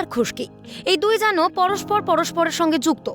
আর খুশকি। এই দুই যেন পরস্পর পরস্পরের সঙ্গে যুক্ত।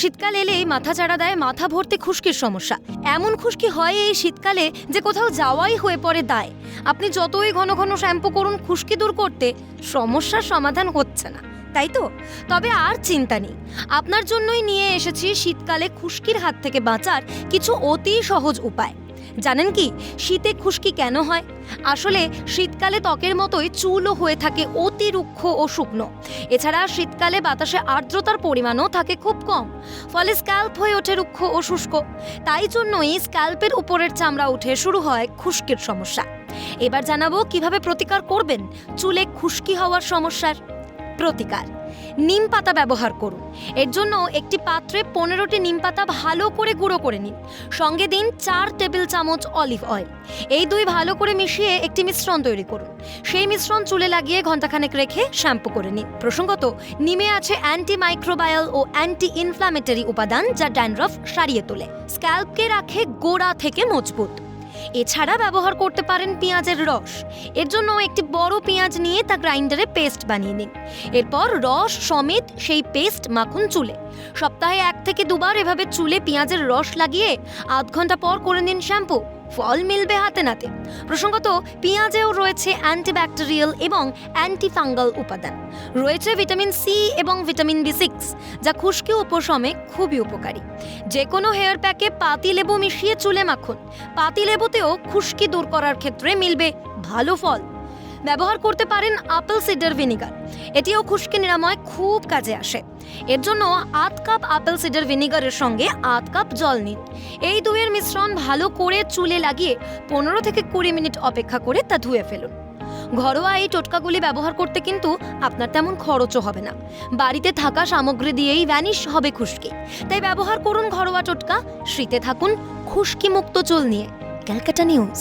শীতকাল এলেই মাথা চাড়া দেয় মাথা ভর্তি খুশকির সমস্যা। এমন খুশকি হয় এই শীতকালে যে কোথাও যাওয়াই হয়ে পড়ে দায়। আপনি যতই ঘন ঘন শ্যাম্পু করুন, খুশকি দূর করতে সমস্যার সমাধান হচ্ছে না, তাই তো? তবে আর চিন্তা নেই। আপনার জন্যই নিয়ে এসেছি শীতকালে খুশকির হাত থেকে বাঁচার কিছু অতি সহজ উপায়। জানেন কি? শীতে খুশকি কেন হয়? আসলে শীতকালে ত্বকের মতোই চুলও হয়ে থাকে অতি রুক্ষ ও শুকনো। এছাড়া শীতকালে বাতাসে আর্দ্রতার পরিমাণও থাকে খুব কম, ফলে স্ক্যাল্প হয়ে ওঠে রুক্ষ ও শুষ্ক। তাই জন্যই স্ক্যাল্পের উপরের চামড়া উঠে শুরু হয় খুশকির সমস্যা। এবার জানাব কীভাবে প্রতিকার করবেন চুলে খুশকি হওয়ার সমস্যার। প্রতিকার। নিম পাতা ব্যবহার করুন। এর জন্য একটি পাত্রে পনেরোটি নিম পাতা ভালো করে গুঁড়ো করে নিন। সঙ্গে দিন চার টেবিল চামচ অলিভ অয়েল। এই দুই ভালো করে মিশিয়ে একটি মিশ্রণ তৈরি করুন। সেই মিশ্রণ চুলে লাগিয়ে ঘন্টাখানেক রেখে শ্যাম্পু করে নিন। প্রসঙ্গত, নিমে আছে অ্যান্টি মাইক্রোবায়াল ও অ্যান্টি ইনফ্ল্যামেটরি উপাদান যা ড্যান্ড্রফ সারিয়ে তোলে। স্ক্যাল্পকে রাখে গোড়া থেকে মজবুত। এছাড়া ব্যবহার করতে পারেন পেঁয়াজের রস। এর জন্য একটি বড় পেঁয়াজ নিয়ে তা গ্রাইন্ডারে পেস্ট বানিয়ে নিন। এরপর রস সমেত সেই পেস্ট মাখুন চুলে। সপ্তাহে এক থেকে দুবার এভাবে চুলে পেঁয়াজের রস লাগিয়ে আধ ঘণ্টা পর করে নিন শ্যাম্পু। ফল মিলবে হাতে নাতে। প্রসঙ্গত, পেঁয়াজেও রয়েছে অ্যান্টিব্যাকটেরিয়াল এবং অ্যান্টিফাঙ্গাল উপাদান। রয়েছে ভিটামিন সি এবং ভিটামিন বি সিক্স, যা খুশকি উপশমে খুবই উপকারী। যে কোনো হেয়ার প্যাকে পাতি লেবু মিশিয়ে চুলে মাখুন। পাতি লেবুতেও খুশকি দূর করার ক্ষেত্রে মিলবে ভালো ফল। ব্যবহার করতে পারেন আপেল সিডার ভিনিগার। এটিও খুশকি নিরাময় খুব কাজে আসে। এর জন্য আধ কাপ আপেল সিডার ভিনিগারের সঙ্গে আধ কাপ জল নিন। এই দুইয়ের মিশ্রণ ভালো করে চুলে লাগিয়ে পনেরো থেকে কুড়ি মিনিট অপেক্ষা করে তা ধুয়ে ফেলুন। ঘরোয়া এই টোটকাগুলি ব্যবহার করতে কিন্তু আপনার তেমন খরচও হবে না। বাড়িতে থাকা সামগ্রী দিয়েই ভ্যানিশ হবে খুশকি। তাই ব্যবহার করুন ঘরোয়া টোটকা, শীতে থাকুন খুশকি মুক্ত চুল নিয়ে। Calcutta news.